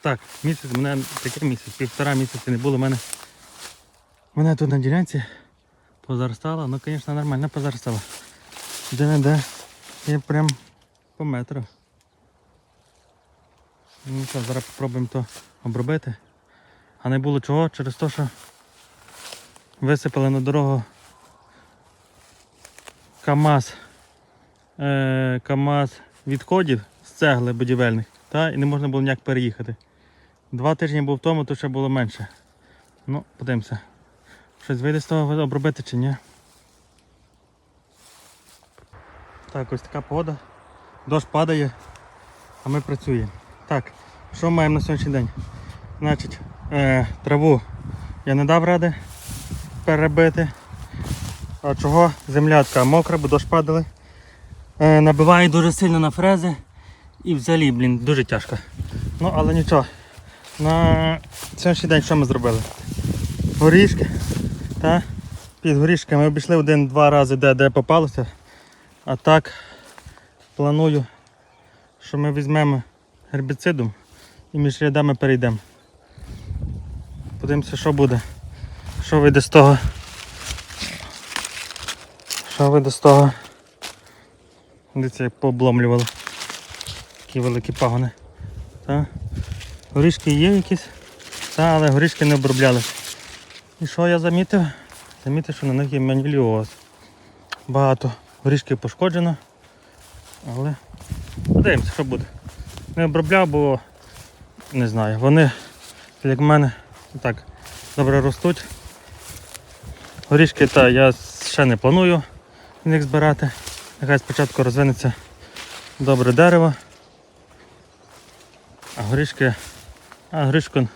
Так, місяць, мене таке місяць, півтора місяця не було. Мене, мене тут на ділянці позаростало, ну звісно нормально позаростало. Де не де. Я прям по метру. Ну що, зараз спробуємо то обробити. А не було чого через те, що висипали на дорогу КАМАЗ, е, КАМАЗ відходів з цегли будівельних, та, і не можна було ніяк переїхати. Два тижні був тому, то ще було менше. Ну, подивимося. Щось вийде з того обробити чи ні. Так, ось така погода. Дощ падає, а ми працюємо. Так, що маємо на сьогоднішній день? Значить, е, траву я не дав ради перебити. А чого? Земля така мокра, бо дощ падали. Е, набиваю дуже сильно на фрези і взагалі, блін, дуже тяжко. Ну, але нічого. На сьогоднішній день що ми зробили? Горішки. Та? Під горішками ми обійшли один-два рази, де, де попалося. А так планую, що ми візьмемо гербіцидом і між рядами перейдемо. Подивимося, що буде. Що вийде з того. Що вийде з того. Дивіться, як пообломлювали. Такі великі пагони. Та? Горішки є якісь, та, але горішки не обробляли. І що я замітив? Замітив, що на них є маніліоз. Багато горішків пошкоджено. Але подивимося, що буде. Не обробляв, бо не знаю. Вони, як в мене, так добре ростуть. Горішки та я ще не планую в них збирати. Нехай спочатку розвинеться добре дерево. А горішки, а горішку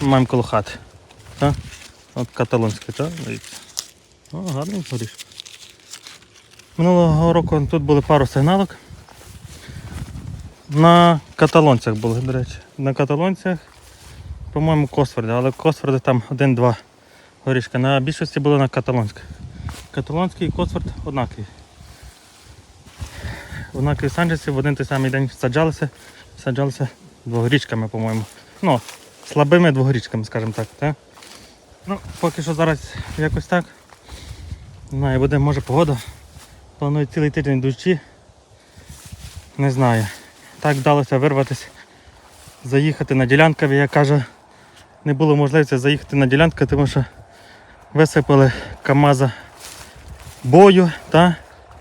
маємо коло хати. Так? От каталонський, так? О, гарний горішок. Минулого року тут були пару сигналок. На каталонцях були, до речі. На каталонцях, по-моєму, Косфорди, але Косфорди там один-два горішка. На більшості було на каталонських. Каталонський і Косфорд однакові. Однакові санджеси в один той самий день саджалися, саджалися двогорічками, по-моєму. Ну, слабими двогорічками, скажімо так. так? Ну, поки що зараз якось так. Не знаю, буде може погода. Планую цілий тиждень дощі. Не знаю. Так вдалося вирватися, заїхати на ділянку, я кажу, не було можливості заїхати на ділянку, тому що висипали КАМАЗа бою, та?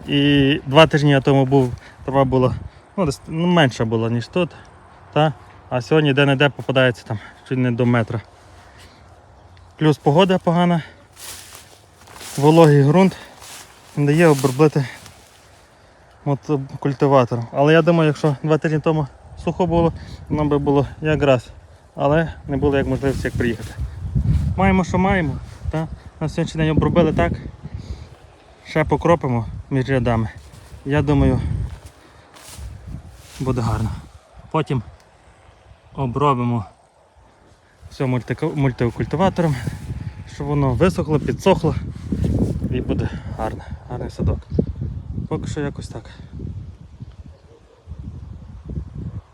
і два тижні я тому був, трава була ну, десь, ну, менша була, ніж тут. Та? А сьогодні де-не-де попадається там чуть не до метра. Плюс погода погана, вологий ґрунт не дає обробити культиватором. Але я думаю, якщо два тижні тому сухо було, нам би було якраз. Але не було як можливості як приїхати. Маємо, що маємо. Та? На сьогоднішній день обробили так. Ще покропимо між рядами. Я думаю, буде гарно. Потім обробимо все мульти- мультикультиватором, щоб воно висохло, підсохло і буде гарно, гарний садок. Поки що якось так.